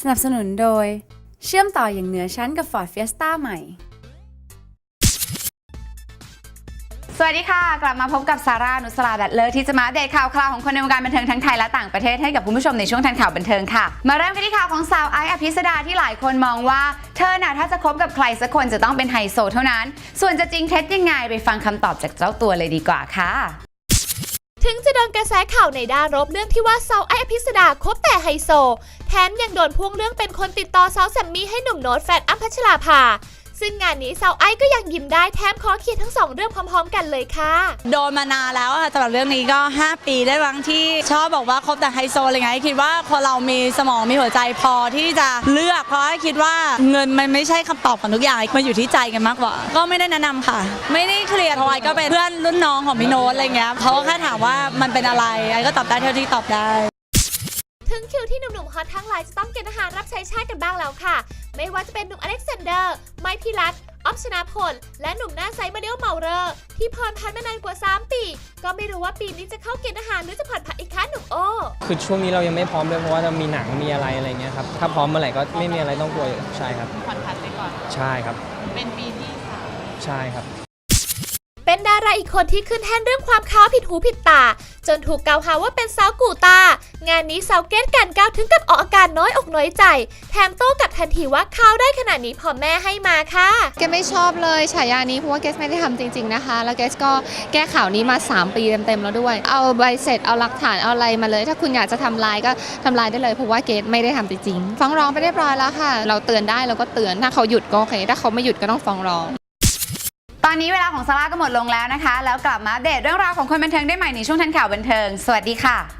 สนับสนุนโดย เชื่อมต่ออย่างเหนือชั้นกับ Ford Fiesta ใหม่ สวัสดีค่ะ กลับมาพบกับซาร่านุสลาแบตเลอร์ที่จะมาอัปเดตข่าวคราวของคนในวงการบันเทิงทั้งไทยและต่างประเทศให้กับคุณผู้ชมในช่วงทันข่าวบันเทิงค่ะ มาเริ่มกันที่ข่าวของสาวไอซ์อภิสดาที่หลายคนมองว่า เธอน่ะถ้าจะคบกับใครสักคนจะต้องเป็นไฮโซเท่านั้น ส่วนจะจริงเท็จยังไงไปฟังคำตอบจากเจ้าตัวเลยดีกว่าค่ะ ถึงจะโดนกระแสข่าวในด้านลบเรื่องที่ว่าสาวไอ้อภิสดาคบแต่ไฮโซ แถมยังโดนพ่วงเรื่องเป็นคนติดต่อสาวแซมมี่ให้หนุ่มโน้ตแฟนอัมพัชราภา ซึ่งงานนี้สาวไอซ์ก็ยังยิ้มได้แถมขอเคลียร์ทั้งสองเรื่องพร้อม ๆ กันเลยค่ะ โดนมานานแล้วค่ะสำหรับเรื่องนี้ก็ 5 ปีได้บางที่ชอบบอกว่าคบแต่ไฮโซอะไรเงี้ยคิดว่าคนเรามีสมองมีหัวใจพอที่จะเลือก เพราะคิดว่าเงินมันไม่ใช่คำตอบของทุกอย่างมันอยู่ที่ใจกันมากกว่า ก็ไม่ได้แนะนำค่ะ ไม่ได้เคลียร์เพราะไอ้ก็เป็นเพื่อนรุ่นน้องของพี่โน้ตอะไรเงี้ยเขาก็แค่ถามว่ามันเป็นอะไรไอ้ก็ตอบได้เท่าที่ตอบได้ ถึงคิวที่หนุ่มๆฮอตทั้งหลายจะต้องเกณฑ์ทหารรับใช้ชาติกันบ้างแล้วค่ะ ไม่ว่าจะเป็นหนุ่มอเล็กซานเดอร์ ไมค์พิรัตออฟชนาพล และหนุ่มหน้าใสมาเดลเมาเรอร์ ที่ผ่อนพันมานานกว่า 3 ปี ก็ไม่รู้ว่าปีนี้จะเข้าเกณฑ์ทหารหรือจะผ่อนผันอีกคะหนุ่มโอ คือช่วงนี้เรายังไม่พร้อมด้วยเพราะว่าเรามีหนังมีอะไรอะไรเงี้ยครับถ้าพร้อมเมื่อไหร่ก็ไม่มีอะไรต้องกลัวอยู่แล้วใช่ครับ ผ่อนผันไปก่อน ใช่ครับ เป็นปีที่สามใช่ครับ เป็นดาราอีกคนที่ขึ้นแท่นเรื่องความค้าวผิดหูผิดตา จนถูกกล่าวหาว่าเป็นสาวกูตา งานนี้สาวเกตกันก้าวถึงกับออกอาการน้อยอกน้อยใจ แถมโต้กลับทันทีว่าค้าวได้ขนาดนี้พอแม่ให้มาค่ะเกไม่ชอบเลยฉายานี้เพราะว่าเกสไม่ได้ทำจริง ๆนะคะ แล้วเกสก็แก้ข่าวนี้มา 3 ปีเต็มๆแล้วด้วย เอาใบเสร็จเอาหลักฐานเอาอะไรมาเลย ถ้าคุณอยากจะทำลายก็ทำลายได้เลยเพราะว่าเกสไม่ได้ทำจริงๆฟ้องร้องไปเรียบร้อยแล้วค่ะ เราเตือนได้เราก็เตือนถ้าเขาหยุดก็โอเคถ้าเขาไม่หยุดก็ต้องฟ้องร้อง อนนี้เวลาของซาร่าก็หมดลงแล้วนะคะ แล้วกลับมาอัปเดตเรื่องราวของคนบันเทิงได้ใหม่ในช่วงทันข่าวบันเทิง สวัสดีค่ะ